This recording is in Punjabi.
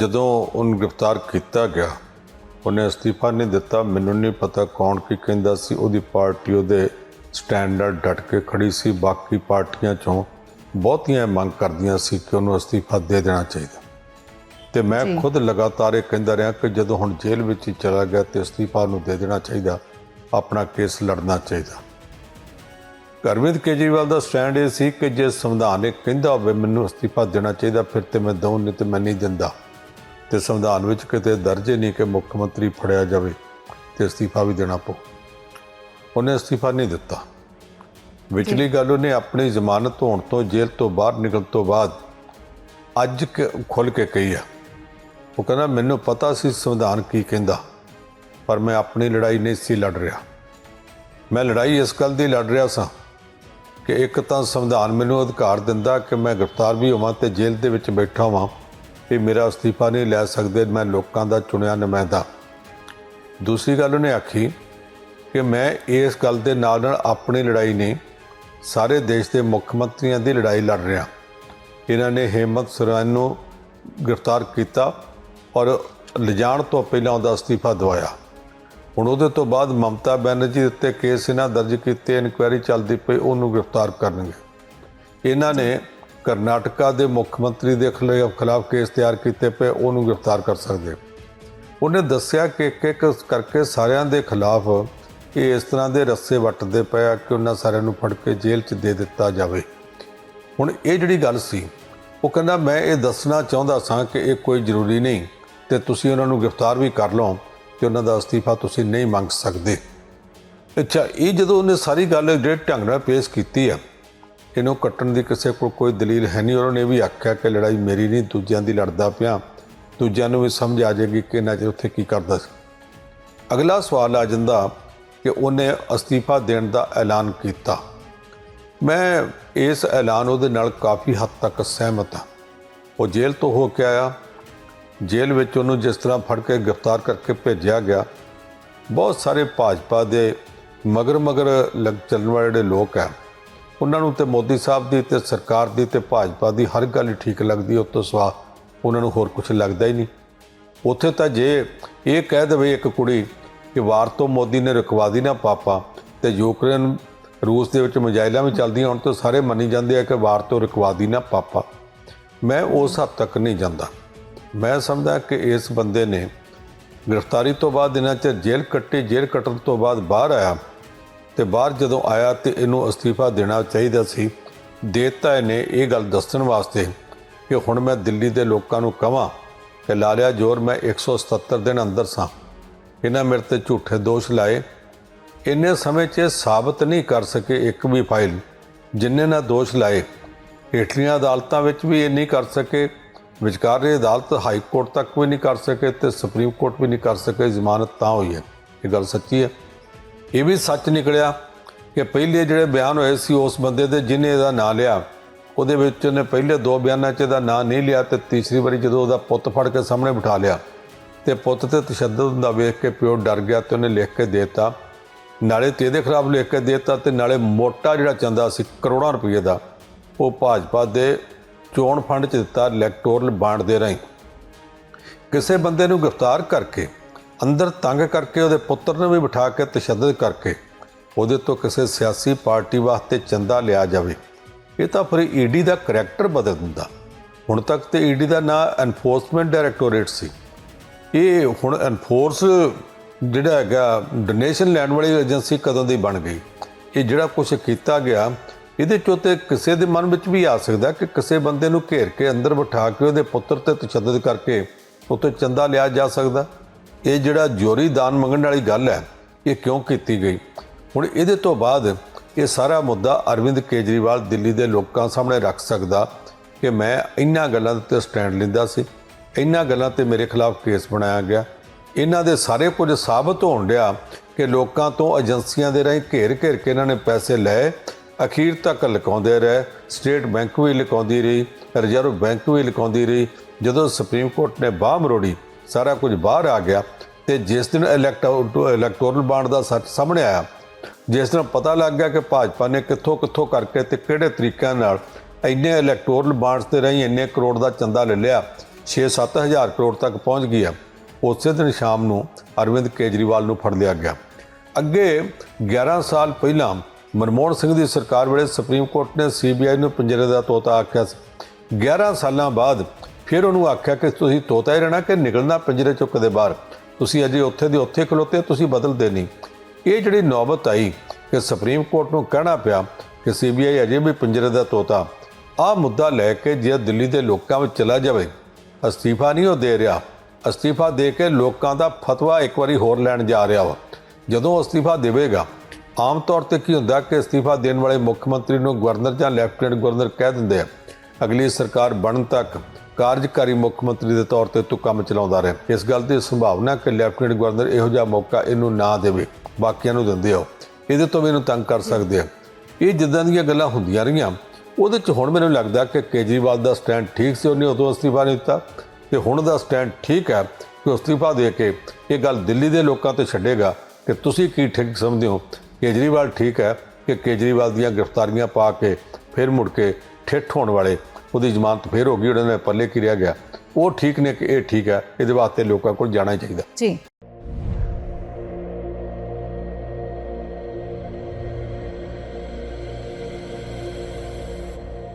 ਜਦੋਂ ਉਹਨੂੰ ਗ੍ਰਿਫਤਾਰ ਕੀਤਾ ਗਿਆ ਉਹਨੇ ਅਸਤੀਫਾ ਨਹੀਂ ਦਿੱਤਾ। ਮੈਨੂੰ ਨਹੀਂ ਪਤਾ ਕੌਣ ਕੀ ਕਹਿੰਦਾ ਸੀ। ਉਹਦੀ ਪਾਰਟੀ ਉਹਦੇ ਸਟੈਂਡਰਡ ਡਟ ਕੇ ਖੜੀ ਸੀ। ਬਾਕੀ ਪਾਰਟੀਆਂ ਚੋਂ ਬਹੁਤੀਆਂ ਮੰਗ ਕਰਦੀਆਂ ਸੀ ਕਿ ਉਹਨੂੰ ਅਸਤੀਫਾ ਦੇ ਦੇਣਾ ਚਾਹੀਦਾ। ਤੇ ਮੈਂ ਖੁਦ ਲਗਾਤਾਰ ਇਹ ਕਹਿੰਦਾ ਰਿਹਾ ਕਿ ਜਦੋਂ ਹੁਣ ਜੇਲ੍ਹ ਵਿੱਚ ਹੀ ਚਲਾ ਗਿਆ ਤੇ ਅਸਤੀਫਾ ਨੂੰ ਦੇ ਦੇਣਾ ਚਾਹੀਦਾ ਆਪਣਾ ਕੇਸ ਲੜਨਾ ਚਾਹੀਦਾ। ਅਰਵਿੰਦ ਕੇਜਰੀਵਾਲ ਦਾ ਸਟੈਂਡ ਇਹ ਸੀ ਕਿ ਜੇ ਸੰਵਿਧਾਨ ਇਹ ਕਹਿੰਦਾ ਹੋਵੇ ਮੈਨੂੰ ਅਸਤੀਫਾ ਦੇਣਾ ਚਾਹੀਦਾ ਫਿਰ ਤੇ ਮੈਂ ਦਊਂ ਨਹੀਂ ਤੇ ਮੈਂ ਨਹੀਂ ਦਿੰਦਾ। ਤੇ ਸੰਵਿਧਾਨ ਵਿੱਚ ਕਿਤੇ ਦਰਜ ਨਹੀਂ ਕਿ ਮੁੱਖ ਮੰਤਰੀ ਫੜਿਆ ਜਾਵੇ ਤੇ ਅਸਤੀਫਾ ਵੀ ਦੇਣਾ ਪਊ। ਉਹਨੇ ਅਸਤੀਫਾ ਨਹੀਂ ਦਿੱਤਾ। ਵਿਚਲੀ ਗੱਲ ਉਹਨੇ ਆਪਣੀ ਜ਼ਮਾਨਤ ਹੋਣ ਤੋਂ ਜੇਲ੍ਹ ਤੋਂ ਬਾਹਰ ਨਿਕਲਣ ਤੋਂ ਬਾਅਦ ਅੱਜ ਖੁੱਲ ਕੇ ਕਹੀ ਆ। ਉਹ ਕਹਿੰਦਾ ਮੈਨੂੰ ਪਤਾ ਸੀ ਸੰਵਿਧਾਨ ਕੀ ਕਹਿੰਦਾ ਪਰ ਮੈਂ ਆਪਣੀ ਲੜਾਈ ਨਹੀਂ ਸੀ ਲੜ ਰਿਹਾ। ਮੈਂ ਲੜਾਈ ਇਸ ਗੱਲ ਦੀ ਲੜ ਰਿਹਾ ਸਾਂ ਕਿ ਇੱਕ ਤਾਂ ਸੰਵਿਧਾਨ ਮੈਨੂੰ ਅਧਿਕਾਰ ਦਿੰਦਾ ਕਿ ਮੈਂ ਗ੍ਰਿਫਤਾਰ ਵੀ ਹੋਵਾਂ ਤੇ ਜੇਲ੍ਹ ਦੇ ਵਿੱਚ ਬੈਠਾ ਹਾਂ ਵੀ ਮੇਰਾ ਅਸਤੀਫਾ ਨਹੀਂ ਲੈ ਸਕਦੇ, ਮੈਂ ਲੋਕਾਂ ਦਾ ਚੁਣਿਆ ਨੁਮਾਇੰਦਾ। ਦੂਸਰੀ ਗੱਲ ਉਹਨੇ ਆਖੀ ਕਿ ਮੈਂ ਇਸ ਗੱਲ ਦੇ ਨਾਲ ਨਾਲ ਆਪਣੀ ਲੜਾਈ ਨਹੀਂ, ਸਾਰੇ ਦੇਸ਼ ਦੇ ਮੁੱਖ ਮੰਤਰੀਆਂ ਦੀ ਲੜਾਈ ਲੜ ਰਿਹਾ। ਇਹਨਾਂ ਨੇ ਹੇਮੰਤ ਸੋਰੈਨ ਨੂੰ ਗ੍ਰਿਫਤਾਰ ਕੀਤਾ ਔਰ ਲਿਜਾਣ ਤੋਂ ਪਹਿਲਾਂ ਉਹਦਾ ਅਸਤੀਫਾ ਦਵਾਇਆ। ਹੁਣ ਉਹਦੇ ਤੋਂ ਬਾਅਦ ਮਮਤਾ ਬੈਨਰਜੀ ਦੇ ਉੱਤੇ ਕੇਸ ਇਹਨਾਂ ਦਰਜ ਕੀਤੇ, ਇਨਕੁਆਇਰੀ ਚੱਲਦੀ ਪਈ, ਉਹਨੂੰ ਗ੍ਰਿਫਤਾਰ ਕਰਨਗੇ। ਇਹਨਾਂ ਨੇ ਕਰਨਾਟਕਾ ਦੇ ਮੁੱਖ ਮੰਤਰੀ ਦੇ ਖਿਲਾਫ ਖਿਲਾਫ ਕੇਸ ਤਿਆਰ ਕੀਤੇ ਪਏ, ਉਹਨੂੰ ਗ੍ਰਿਫਤਾਰ ਕਰ ਸਕਦੇ ਉਹਨੇ ਦੱਸਿਆ ਕਿ ਇੱਕ ਇੱਕ ਕਰਕੇ ਸਾਰਿਆਂ ਦੇ ਖਿਲਾਫ ਇਹ ਇਸ ਤਰ੍ਹਾਂ ਦੇ ਰੱਸੇ ਵੱਟਦੇ ਪਏ ਆ ਕਿ ਉਹਨਾਂ ਸਾਰਿਆਂ ਨੂੰ ਫੜ ਕੇ ਜੇਲ੍ਹ 'ਚ ਦੇ ਦਿੱਤਾ ਜਾਵੇ। ਹੁਣ ਇਹ ਜਿਹੜੀ ਗੱਲ ਸੀ, ਉਹ ਕਹਿੰਦਾ, ਮੈਂ ਇਹ ਦੱਸਣਾ ਚਾਹੁੰਦਾ ਸਾਂ ਕਿ ਇਹ ਕੋਈ ਜ਼ਰੂਰੀ ਨਹੀਂ ਤੇ ਤੁਸੀਂ ਉਹਨਾਂ ਨੂੰ ਗ੍ਰਿਫਤਾਰ ਵੀ ਕਰ ਲਓ ਕਿ ਉਹਨਾਂ ਦਾ ਅਸਤੀਫਾ ਤੁਸੀਂ ਨਹੀਂ ਮੰਗ ਸਕਦੇ। ਅੱਛਾ, ਇਹ ਜਦੋਂ ਉਹਨੇ ਸਾਰੀ ਗੱਲ ਜਿਹੜੇ ਢੰਗ ਨਾਲ ਪੇਸ਼ ਕੀਤੀ ਆ ਇਹਨੂੰ ਕੱਟਣ ਦੀ ਕਿਸੇ ਕੋਲ ਕੋਈ ਦਲੀਲ ਹੈ ਨਹੀਂ। ਔਰ ਉਹਨੇ ਇਹ ਵੀ ਆਖਿਆ ਕਿ ਲੜਾਈ ਮੇਰੀ ਨਹੀਂ, ਦੂਜਿਆਂ ਦੀ ਲੜਦਾ ਪਿਆ। ਦੂਜਿਆਂ ਨੂੰ ਵੀ ਸਮਝ ਆ ਜਾਏਗੀ ਕਿ ਇਹਨਾਂ 'ਚ ਉੱਥੇ ਕੀ ਕਰਦਾ ਸੀ। ਅਗਲਾ ਸਵਾਲ ਆ ਜਾਂਦਾ ਕਿ ਉਹਨੇ ਅਸਤੀਫਾ ਦੇਣ ਦਾ ਐਲਾਨ ਕੀਤਾ। ਮੈਂ ਇਸ ਐਲਾਨ ਉਹਦੇ ਨਾਲ ਕਾਫੀ ਹੱਦ ਤੱਕ ਸਹਿਮਤ ਹਾਂ। ਉਹ ਜੇਲ੍ਹ ਤੋਂ ਹੋ ਕੇ ਆਇਆ। ਜੇਲ੍ਹ ਵਿੱਚ ਉਹਨੂੰ ਜਿਸ ਤਰ੍ਹਾਂ ਫੜ ਕੇ ਗ੍ਰਿਫਤਾਰ ਕਰਕੇ ਭੇਜਿਆ ਗਿਆ, ਬਹੁਤ ਸਾਰੇ ਭਾਜਪਾ ਦੇ ਮਗਰ ਮਗਰ ਲੱਗ ਚੱਲਣ ਵਾਲੇ ਜਿਹੜੇ ਲੋਕ ਆ ਉਹਨਾਂ ਨੂੰ ਤੇ ਮੋਦੀ ਸਾਹਿਬ ਦੀ ਤੇ ਸਰਕਾਰ ਦੀ ਤੇ ਭਾਜਪਾ ਦੀ ਹਰ ਗੱਲ ਠੀਕ ਲੱਗਦੀ ਉਸ ਤੋਂ ਸਵਾ ਉਹਨਾਂ ਨੂੰ ਹੋਰ ਕੁਝ ਲੱਗਦਾ ਹੀ ਨਹੀਂ। ਉੱਥੇ ਤਾਂ ਜੇ ਇਹ ਕਹਿ ਦੇਵੇ ਇੱਕ ਕੁੜੀ ਕਿ ਵਾਰ ਤੋਂ ਮੋਦੀ ਨੇ ਰੁਕਵਾ ਦੀ ਨਾ ਪਾਪਾ ਤੇ ਯੂਕਰੇਨ, ਰੂਸ ਦੇ ਵਿੱਚ ਮਜਾਇਲਾਂ ਵੀ ਚੱਲਦੀਆਂ ਹੁਣ ਤਾਂ ਸਾਰੇ ਮੰਨੀ ਜਾਂਦੇ ਆ ਕਿ ਵਾਰ ਤੋਂ ਰੁਕਵਾ ਦੀ ਨਾ ਪਾਪਾ। ਮੈਂ ਉਸ ਹੱਦ ਤੱਕ ਨਹੀਂ ਜਾਂਦਾ। ਮੈਂ ਸਮਝਦਾ ਕਿ ਇਸ ਬੰਦੇ ਨੇ ਗ੍ਰਿਫਤਾਰੀ ਤੋਂ ਬਾਅਦ ਇਹਨਾਂ ਚ ਜੇਲ੍ਹ ਕੱਟੀ, ਜੇਲ੍ਹ ਕੱਟਣ ਤੋਂ ਬਾਅਦ ਬਾਹਰ ਆਇਆ। ਤੇ ਬਾਹਰ ਜਦੋਂ ਆਇਆ ਤੇ ਇਹਨੂੰ ਅਸਤੀਫਾ ਦੇਣਾ ਚਾਹੀਦਾ ਸੀ, ਦੇਤਾ ਇਹਨੇ ਇਹ ਗੱਲ ਦੱਸਣ ਵਾਸਤੇ ਕਿ ਹੁਣ ਮੈਂ ਦਿੱਲੀ ਦੇ ਲੋਕਾਂ ਨੂੰ ਕਹਾਂ ਕਿ ਲਾ ਲਿਆ ਜ਼ੋਰ, ਮੈਂ 177 ਦਿਨ ਅੰਦਰ ਸਾਂ। ਇਹਨਾਂ ਮੇਰੇ ਤੇ ਝੂਠੇ ਦੋਸ਼ ਲਾਏ। ਇੰਨੇ ਸਮੇਂ 'ਚ ਇਹ ਸਾਬਤ ਨਹੀਂ ਕਰ ਸਕੇ ਇੱਕ ਵੀ ਫਾਈਲ ਜਿੰਨੇ ਨਾ ਦੋਸ਼ ਲਾਏ। ਹੇਠਲੀਆਂ ਅਦਾਲਤਾਂ ਵਿੱਚ ਵੀ ਇਹ ਨਹੀਂ ਕਰ ਸਕੇ। ਵਿਚਕਾਰਲੀ ਅਦਾਲਤ ਹਾਈ ਕੋਰਟ ਤੱਕ ਵੀ ਨਹੀਂ ਕਰ ਸਕੇ ਤੇ ਸੁਪਰੀਮ ਕੋਰਟ ਵੀ ਨਹੀਂ ਕਰ ਸਕੇ। ਜ਼ਮਾਨਤ ਤਾਂ ਹੋਈ ਹੈ। ਇਹ ਗੱਲ ਸੱਚੀ ਹੈ। ਇਹ ਵੀ ਸੱਚ ਨਿਕਲਿਆ ਕਿ ਪਹਿਲੇ ਜਿਹੜੇ ਬਿਆਨ ਹੋਏ ਸੀ ਉਸ ਬੰਦੇ ਦੇ ਜਿਹਨੇ ਇਹਦਾ ਨਾਂ ਲਿਆ, ਉਹਦੇ ਵਿੱਚ ਉਹਨੇ ਪਹਿਲੇ ਦੋ ਬਿਆਨਾਂ 'ਚ ਇਹਦਾ ਨਾਂ ਨਹੀਂ ਲਿਆ ਤੇ ਤੀਸਰੀ ਵਾਰੀ ਜਦੋਂ ਉਹਦਾ ਪੁੱਤ ਫੜ ਕੇ ਸਾਹਮਣੇ ਬਿਠਾ ਲਿਆ ਤੇ ਪੁੱਤ ਤੇ ਤਸ਼ੱਦਦ ਹੁੰਦਾ ਵੇਖ ਕੇ ਪਿਓ ਡਰ ਗਿਆ ਤੇ ਉਹਨੇ ਲਿਖ ਕੇ ਦਿੱਤਾ। ਨਾਲੇ ਤੇ ਇਹਦੇ ਖਿਲਾਫ ਲਿਖ ਕੇ ਦਿੱਤਾ ਤੇ ਨਾਲੇ ਮੋਟਾ ਜਿਹੜਾ ਚੰਦਾ ਸੀ ਕਰੋੜਾਂ ਰੁਪਏ ਦਾ, ਉਹ ਭਾਜਪਾ ਦੇ ਚੋਣ ਫੰਡ 'ਚ ਦਿੱਤਾ ਇਲੈਕਟੋਰਲ ਬਾਂਡ ਦੇ ਰਾਹੀਂ। ਕਿਸੇ ਬੰਦੇ ਨੂੰ ਗ੍ਰਿਫਤਾਰ ਕਰਕੇ ਅੰਦਰ ਤੰਗ ਕਰਕੇ ਉਹਦੇ ਪੁੱਤਰ ਨੂੰ ਵੀ ਬਿਠਾ ਕੇ ਤਸ਼ੱਦਦ ਕਰਕੇ ਉਹਦੇ ਤੋਂ ਕਿਸੇ ਸਿਆਸੀ ਪਾਰਟੀ ਵਾਸਤੇ ਚੰਦਾ ਲਿਆ ਜਾਵੇ। ਇਹ ਤਾਂ ਫਿਰ ਈਡੀ ਦਾ ਕਰੈਕਟਰ ਬਦਲ ਦਿੰਦਾ। ਹੁਣ ਤੱਕ ਤੇ ਈਡੀ ਦਾ ਨਾਂ ਐਨਫੋਰਸਮੈਂਟ ਡਾਇਰੈਕਟੋਰੇਟ ਸੀ। ਇਹ ਹੁਣ ਐਨਫੋਰਸ ਜਿਹੜਾ ਹੈਗਾ ਡੋਨੇਸ਼ਨ ਲੈਣ ਵਾਲੀ ਏਜੰਸੀ ਕਦੋਂ ਦੀ ਬਣ ਗਈ? ਇਹ ਜਿਹੜਾ ਕੁਝ ਕੀਤਾ ਗਿਆ, ਇਹਦੇ ਚੋਂ ਤੇ ਕਿਸੇ ਦੇ ਮਨ ਵਿੱਚ ਵੀ ਆ ਸਕਦਾ ਕਿ ਕਿਸੇ ਬੰਦੇ ਨੂੰ ਘੇਰ ਕੇ ਅੰਦਰ ਬਿਠਾ ਕੇ ਉਹਦੇ ਪੁੱਤਰ ਤੇ ਤਸ਼ੱਦਦ ਕਰਕੇ ਉੱਤੇ ਚੰਦਾ ਲਿਆ ਜਾ ਸਕਦਾ। ਇਹ ਜਿਹੜਾ ਜੋਰੀ ਦਾਨ ਮੰਗਣ ਵਾਲੀ ਗੱਲ ਹੈ, ਇਹ ਕਿਉਂ ਕੀਤੀ ਗਈ? ਹੁਣ ਇਹਦੇ ਤੋਂ ਬਾਅਦ ਇਹ ਸਾਰਾ ਮੁੱਦਾ ਅਰਵਿੰਦ ਕੇਜਰੀਵਾਲ ਦਿੱਲੀ ਦੇ ਲੋਕਾਂ ਸਾਹਮਣੇ ਰੱਖ ਸਕਦਾ ਕਿ ਮੈਂ ਇਹਨਾਂ ਗੱਲਾਂ ਦੇ ਉੱਤੇ ਸਟੈਂਡ ਲੈਂਦਾ ਸੀ। ਇਹਨਾਂ ਗੱਲਾਂ ਤੇ ਮੇਰੇ ਖਿਲਾਫ ਕੇਸ ਬਣਾਇਆ ਗਿਆ। ਇਹਨਾਂ ਦੇ ਸਾਰੇ ਕੁਝ ਸਾਬਤ ਹੋਣ ਡਿਆ ਕਿ ਲੋਕਾਂ ਤੋਂ ਏਜੰਸੀਆਂ ਦੇ ਰਾਹੀਂ ਘੇਰ ਘੇਰ ਕੇ ਇਹਨਾਂ ਨੇ ਪੈਸੇ ਲਏ। ਅਖੀਰ ਤੱਕ ਲੁਕਾਉਂਦੇ ਰਹੇ। ਸਟੇਟ ਬੈਂਕ ਵੀ ਲੁਕਾਉਂਦੀ ਰਹੀ। ਰਿਜ਼ਰਵ ਬੈਂਕ ਵੀ ਲੁਕਾਉਂਦੀ ਰਹੀ। ਜਦੋਂ ਸੁਪਰੀਮ ਕੋਰਟ ਨੇ ਬਾਹ ਮਰੋੜੀ, ਸਾਰਾ ਕੁਝ ਬਾਹਰ ਆ ਗਿਆ। ਤੇ ਜਿਸ ਦਿਨ ਇਲੈਕਟੋ ਇਲੈਕਟੋਰਲ ਬਾਂਡ ਦਾ ਸੱਚ ਸਾਹਮਣੇ ਆਇਆ, ਜਿਸ ਦਿਨ ਪਤਾ ਲੱਗ ਗਿਆ ਕਿ ਭਾਜਪਾ ਨੇ ਕਿੱਥੋਂ ਕਿੱਥੋਂ ਕਰਕੇ ਤੇ ਕਿਹੜੇ ਤਰੀਕਿਆਂ ਨਾਲ ਇੰਨੇ ਇਲੈਕਟੋਰਲ ਬਾਂਡਸ ਤੇ ਰਹੀ, ਇੰਨੇ ਕਰੋੜ ਦਾ ਚੰਦਾ ਲੈ ਲਿਆ 6-7 ਹਜ਼ਾਰ ਕਰੋੜ ਤੱਕ ਪਹੁੰਚ ਗਿਆ ਉਸੇ ਦਿਨ ਸ਼ਾਮ ਨੂੰ ਅਰਵਿੰਦ ਕੇਜਰੀਵਾਲ ਨੂੰ ਫੜ ਲਿਆ ਗਿਆ। ਅੱਗੇ 11 ਸਾਲ ਪਹਿਲਾਂ ਮਨਮੋਹਨ ਸਿੰਘ ਦੀ ਸਰਕਾਰ ਵੇਲੇ ਸੁਪਰੀਮ ਕੋਰਟ ਨੇ ਸੀਬੀਆਈ ਨੂੰ ਪੰਜਰੇ ਦਾ ਤੋਤਾ ਆਖਿਆ ਸੀ। 11 ਸਾਲਾਂ ਬਾਅਦ ਫਿਰ ਉਹਨੂੰ ਆਖਿਆ ਕਿ ਤੁਸੀਂ ਤੋਤਾ ਹੀ ਰਹਿਣਾ ਕਿ ਨਿਕਲਣਾ ਪਿੰਜਰੇ ਚੋਂ ਕਦੇ ਬਾਹਰ। ਤੁਸੀਂ ਅਜੇ ਉੱਥੇ ਦੇ ਉੱਥੇ ਖਲੋਤੇ ਤੁਸੀਂ ਬਦਲਦੇ ਨਹੀਂ। ਇਹ ਜਿਹੜੀ ਨੌਬਤ ਆਈ ਕਿ ਸੁਪਰੀਮ ਕੋਰਟ ਨੂੰ ਕਹਿਣਾ ਪਿਆ ਕਿ ਸੀਬੀਆਈ ਅਜੇ ਵੀ ਪਿੰਜਰੇ ਦਾ ਤੋਤਾ। ਆਹ ਮੁੱਦਾ ਲੈ ਕੇ ਜੇ ਦਿੱਲੀ ਦੇ ਲੋਕਾਂ ਵਿੱਚ ਚਲਾ ਜਾਵੇ, ਅਸਤੀਫਾ ਨਹੀਂ ਉਹ ਦੇ ਰਿਹਾ। ਅਸਤੀਫਾ ਦੇ ਕੇ ਲੋਕਾਂ ਦਾ ਫਤਵਾ ਇੱਕ ਵਾਰੀ ਹੋਰ ਲੈਣ ਜਾ ਰਿਹਾ ਵਾ। ਜਦੋਂ ਅਸਤੀਫਾ ਦੇਵੇਗਾ, ਆਮ ਤੌਰ ਤੇ ਕੀ ਹੁੰਦਾ ਕਿ ਅਸਤੀਫਾ ਦੇਣ ਵਾਲੇ ਮੁੱਖ ਮੰਤਰੀ ਨੂੰ ਗਵਰਨਰ ਜਾਂ ਲੈਫਟੀਨੈਂਟ ਗਵਰਨਰ ਕਹਿ ਦਿੰਦੇ ਆ, ਅਗਲੀ ਸਰਕਾਰ ਬਣਨ ਤੱਕ ਕਾਰਜਕਾਰੀ ਮੁੱਖ ਮੰਤਰੀ ਦੇ ਤੌਰ ਤੇ ਤੂੰ ਕੰਮ ਚਲਾਉਂਦਾ ਰਿਹਾ। ਇਸ ਗੱਲ ਦੀ ਸੰਭਾਵਨਾ ਕਿ ਲੈਫਟੀਨੈਂਟ ਗਵਰਨਰ ਇਹੋ ਜਿਹਾ ਮੌਕਾ ਇਹਨੂੰ ਨਾ ਦੇਵੇ, ਬਾਕੀਆਂ ਨੂੰ ਦਿੰਦੇ ਹੋ। ਇਹਦੇ ਤੋਂ ਵੀ ਇਹਨੂੰ ਤੰਗ ਕਰ ਸਕਦੇ ਆ। ਇਹ ਜਿੱਦਾਂ ਦੀਆਂ ਗੱਲਾਂ ਹੁੰਦੀਆਂ ਰਹੀਆਂ, ਉਹਦੇ ਚ ਹੁਣ ਮੈਨੂੰ ਲੱਗਦਾ ਕਿ ਕੇਜਰੀਵਾਲ ਦਾ ਸਟੈਂਡ ਠੀਕ ਸੀ, ਉਹਨੇ ਉਦੋਂ ਅਸਤੀਫਾ ਨਹੀਂ ਦਿੱਤਾ। ਤੇ ਹੁਣ ਦਾ ਸਟੈਂਡ ਠੀਕ ਹੈ ਕਿ ਅਸਤੀਫਾ ਦੇ ਕੇ ਇਹ ਗੱਲ ਦਿੱਲੀ ਦੇ ਲੋਕਾਂ ਤੇ ਛੱਡੇਗਾ ਕਿ ਤੁਸੀਂ ਕੀ ਠੀਕ ਸਮਝਦੇ ਹੋ। ਕੇਜਰੀਵਾਲ ਠੀਕ ਹੈ ਕਿ ਕੇਜਰੀਵਾਲ ਦੀਆਂ ਗ੍ਰਿਫਤਾਰੀਆਂ ਪਾ ਕੇ ਫਿਰ ਮੁੜ ਕੇ ਠਿੱਠ ਹੋਣ ਵਾਲੇ ਉਹਦੀ ਜ਼ਮਾਨਤ ਫਿਰ ਹੋ ਗਈ ਉਹਨਾਂ ਨੇ ਪੱਲੇ ਕੀ ਗਿਆ। ਉਹ ਠੀਕ ਨੇ ਕਿ ਇਹ ਠੀਕ ਹੈ, ਇਹਦੇ ਵਾਸਤੇ ਲੋਕਾਂ ਕੋਲ ਜਾਣਾ ਹੀ ਚਾਹੀਦਾ। ਜੀ।